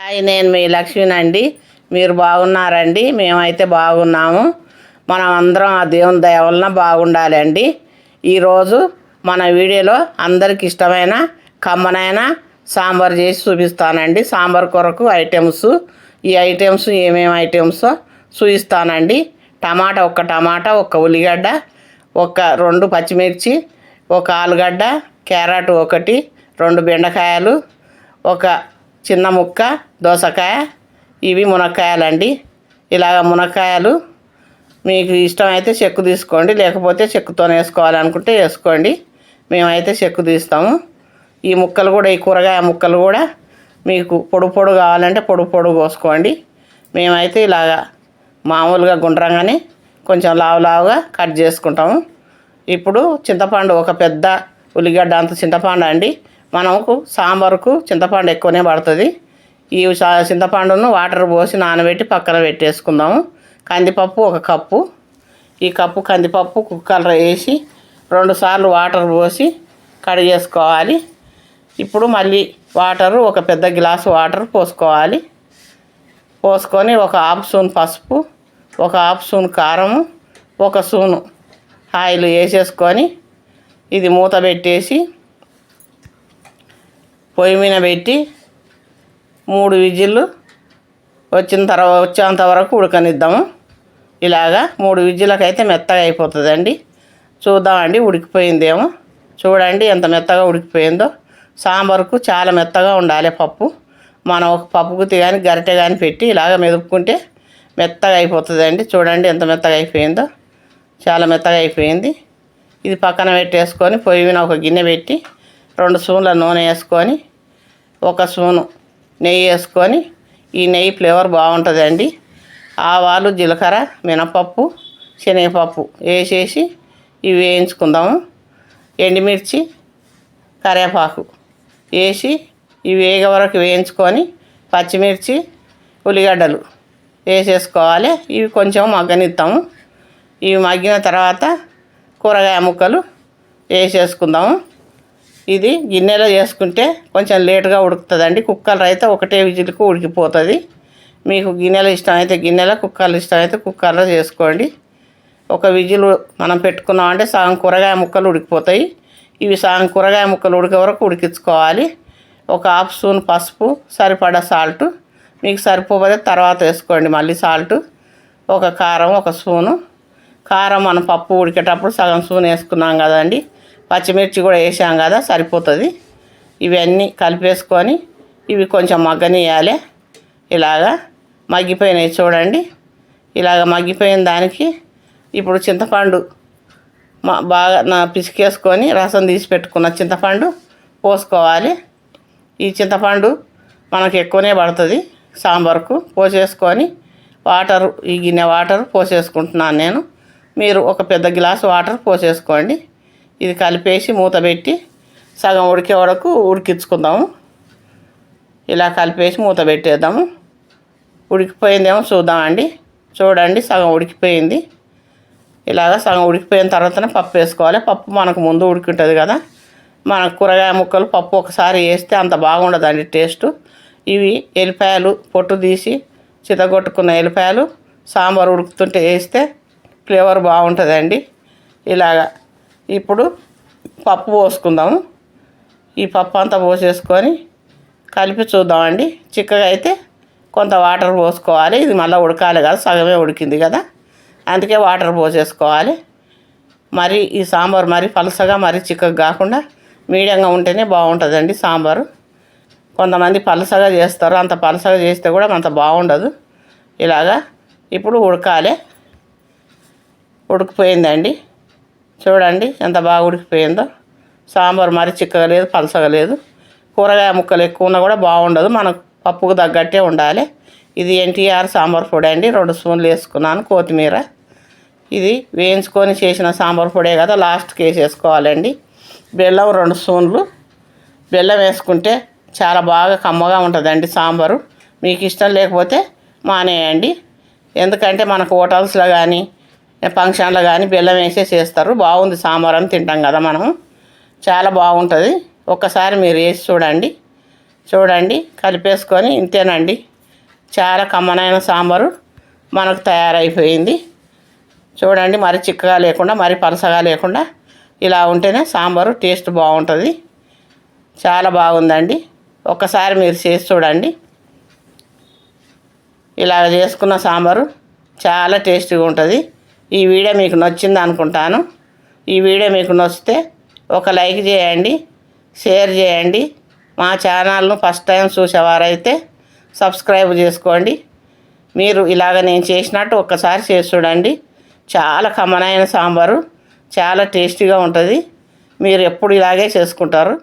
Hi నేను మీ లక్ష్మినండి. మీరు బాగున్నారండి? మేమైతే బాగున్నాము. మనం అందరం ఆ దేవుని దయ వలన బాగుండాలండి. ఈరోజు మన వీడియోలో అందరికి ఇష్టమైన కమ్మనైన సాంబార్ చేసి చూపిస్తానండి. సాంబార్ కొరకు ఐటమ్స్. ఈ ఐటమ్స్ ఏమేమి ఐటమ్స్ చూపిస్తానండి. టమాటా ఒక టమాటా ఒక ఉల్లిగడ్డ ఒక రెండు పచ్చిమిర్చి ఒక ఆలుగడ్డ క్యారెట్ ఒకటి రెండు బెండకాయలు ఒక చిన్న ముక్క దోసకాయ ఇవి మునక్కాయలండి. ఇలాగ మునక్కాయలు మీకు ఇష్టమైతే చెక్కు తీసుకోండి లేకపోతే చెక్కుతో వేసుకోవాలనుకుంటే వేసుకోండి. మేమైతే చెక్కు తీస్తాము. ఈ ముక్కలు కూడా ఈ కూరగాయ ముక్కలు కూడా మీకు పొడు పొడు కావాలంటే పొడు పొడు కోసుకోండి. మేమైతే ఇలాగా మామూలుగా గుండ్రంగానే కొంచెం లావు లావుగా కట్ చేసుకుంటాము. ఇప్పుడు చింతపండు ఒక పెద్ద ఉల్లిగడ్డ అంత చింతపండు అండి. మనకు సాంబారుకు చింతపండు ఎక్కువనే పడుతుంది. ఈ సా- చింతపండును వాటర్ పోసి నానబెట్టి పక్కన పెట్టేసుకుందాము. కందిపప్పు ఒక కప్పు. ఈ కప్పు కందిపప్పు కుక్కర్లో వేసి రెండు సార్లు వాటర్ పోసి కడిగేసుకోవాలి ఇప్పుడు మళ్ళీ వాటరు ఒక పెద్ద గ్లాసు వాటర్ పోసుకోవాలి. పోసుకొని ఒక హాఫ్ స్పూన్ పసుపు ఒక హాఫ్ స్పూన్ కారము ఒక స్పూను ఆయిల్ వేసేసుకొని ఇది మూత పెట్టేసి పొయ్యి మీద పెట్టి మూడు విజిల్లు వచ్చిన తర్వాత వచ్చేంత వరకు ఉడకనిద్దాము. ఇలాగా మూడు విజిల్లకైతే మెత్తగా అయిపోతుందండి. చూద్దామండి ఉడికిపోయిందేమో. చూడండి ఎంత మెత్తగా ఉడికిపోయిందో. సాంబార్కు చాలా మెత్తగా ఉండాలి పప్పు. మనం ఒక పప్పుగుత్తి కానీ గరిటె కానీ పెట్టి ఇలాగ మెదుపుకుంటే మెత్తగా అయిపోతుందండి. చూడండి ఎంత మెత్తగా అయిపోయిందో. చాలా మెత్తగా అయిపోయింది. ఇది పక్కన పెట్టేసుకొని పొయ్యి మీద ఒక గిన్నె పెట్టి రెండు స్పూన్ల నూనె వేసుకొని ఒక స్పూను నెయ్యి వేసుకొని ఈ నెయ్యి ఫ్లేవర్ బాగుంటుందండి. ఆవాలు జీలకర్ర మినపప్పు శనగపప్పు వేసేసి ఇవి వేయించుకుందాము. ఎండుమిర్చి కరివేపాకు వేసి ఇవి వేగ వరకు వేయించుకొని పచ్చిమిర్చి ఉల్లిగడ్డలు వేసేసుకోవాలి. ఇవి కొంచెం మగ్గనిస్తాము ఇవి మగ్గిన తర్వాత కూరగాయ ముక్కలు వేసేసుకుందాము. ఇది గిన్నెలో చేసుకుంటే కొంచెం లేటుగా ఉడుకుతుందండి. కుక్కర్లో అయితే ఒకటే విజిల్కి ఉడికిపోతుంది. మీకు గిన్నెలో ఇష్టమైతే గిన్నెలో కుక్కర్లు ఇష్టమైతే కుక్కర్లో చేసుకోండి. ఒక విజిల్ మనం పెట్టుకున్నామంటే సగం కూరగాయ ముక్కలు ఉడికిపోతాయి. ఇవి సగం కూరగాయ ముక్కలు ఉడికే వరకు ఉడికించుకోవాలి. ఒక హాఫ్ స్పూన్ పసుపు సరిపడా సాల్ట్. మీకు సరిపోతే తర్వాత వేసుకోండి మళ్ళీ సాల్ట్. ఒక కారం ఒక స్పూను. కారం మనం పప్పు ఉడికేటప్పుడు సగం స్పూన్ వేసుకున్నాం కదండి. పచ్చిమిర్చి కూడా వేసాం కదా సరిపోతుంది. ఇవన్నీ కలిపేసుకొని ఇవి కొంచెం మగ్గనియాలి ఇలాగా మగ్గిపోయినాయి చూడండి. ఇలాగ మగ్గిపోయిన దానికి ఇప్పుడు చింతపండు మా బాగా నా పిసికేసుకొని రసం తీసి పెట్టుకున్న చింతపండు పోసుకోవాలి. ఈ చింతపండు మనకు ఎక్కువనే పడుతుంది సాంబార్కు. పోసేసుకొని వాటర్ ఈ గిన్నె వాటర్ పోసేసుకుంటున్నాను నేను. మీరు ఒక పెద్ద గ్లాస్ వాటర్ పోసేసుకోండి. ఇది కలిపేసి మూత పెట్టి సగం ఉడికే వరకు ఉడికించుకుందాము. ఇలా కలిపేసి మూత పెట్టేద్దాము. ఉడికిపోయిందేమో చూద్దామండి. చూడండి సగం ఉడికిపోయింది. ఇలాగ సగం ఉడికిపోయిన తర్వాతనే పప్పు వేసుకోవాలి. పప్పు మనకు ముందు ఉడికింటుంది కదా. మన కూరగాయ ముక్కలు పప్పు ఒకసారి వేస్తే అంత బాగుండదండి టేస్ట్. ఇవి ఎల్లిపాయలు పొట్టు తీసి చితగొట్టుకున్న ఎల్లిపాయలు సాంబార్ ఉడుకుతుంటే వేస్తే ఫ్లేవర్ బాగుంటుందండి. ఇలాగా ఇప్పుడు పప్పు పోసుకుందాము. ఈ పప్పు అంతా పోసేసుకొని కలిపి చూద్దామండి. చిక్కగా అయితే కొంత వాటర్ పోసుకోవాలి. ఇది మళ్ళీ ఉడకాలి కదా సగమే ఉడికింది కదా. అందుకే వాటర్ పోసేసుకోవాలి. మరి ఈ సాంబార్ మరి పలసగా మరి చిక్కగా కాకుండా మీడియంగా ఉంటేనే బాగుంటుందండి సాంబారు. కొంతమంది పలసగా చేస్తారు. అంత పలసగా చేస్తే కూడా అంత బాగుండదు. ఇలాగా ఇప్పుడు ఉడకాలి. ఉడికిపోయిందండి. చూడండి ఎంత బాగా ఉడికిపోయిందో. సాంబార్ మరి చిక్కగా లేదు పలసగా లేదు కూరగాయ ముక్కలు ఎక్కువ ఉన్నా కూడా బాగుండదు మనకు పప్పుకు తగ్గట్టే ఉండాలి. ఇది ఎన్టీఆర్ సాంబార్ పొడి అండి రెండు స్పూన్లు వేసుకున్నాను కొత్తిమీర. ఇది వేయించుకొని చేసిన సాంబార్ పొడే కదా లాస్ట్కి వేసేసుకోవాలండి. బెల్లం రెండు స్పూన్లు. బెల్లం వేసుకుంటే చాలా బాగా కమ్మగా ఉంటుందండి సాంబారు. మీకు ఇష్టం లేకపోతే మానేయండి. ఎందుకంటే మనకు హోటల్స్లో కానీ ఫంక్షన్లో కానీ బెల్లం వేసే చేస్తారు. బాగుంది సాంబార్ అని తింటాం కదా మనం. చాలా బాగుంటుంది. ఒక్కసారి మీరు వేసి చూడండి. చూడండి. కలిపేసుకొని ఇంతేనండి. చాలా కమ్మనైన సాంబారు మనకు తయారైపోయింది. చూడండి. మరి చిక్కగా లేకుండా మరి పలసగా లేకుండా ఇలా ఉంటేనే సాంబారు టేస్ట్ బాగుంటుంది. చాలా బాగుందండి. ఒక్కసారి మీరు చేసి చూడండి. ఇలా చేసుకున్న సాంబారు చాలా టేస్టీగా ఉంటుంది. ఈ వీడియో మీకు నచ్చింది అనుకుంటాను. ఈ వీడియో మీకు నచ్చితే ఒక లైక్ చేయండి షేర్ చేయండి. మా ఛానల్ను ఫస్ట్ టైం చూసేవారైతే సబ్స్క్రైబ్ చేసుకోండి. మీరు ఇలాగ నేను చేసినట్టు ఒక్కసారి చేసి చూడండి. చాలా కమ్మనైన సాంబారు చాలా టేస్టీగా ఉంటుంది. మీరు ఎప్పుడు ఇలాగే చేసుకుంటారు.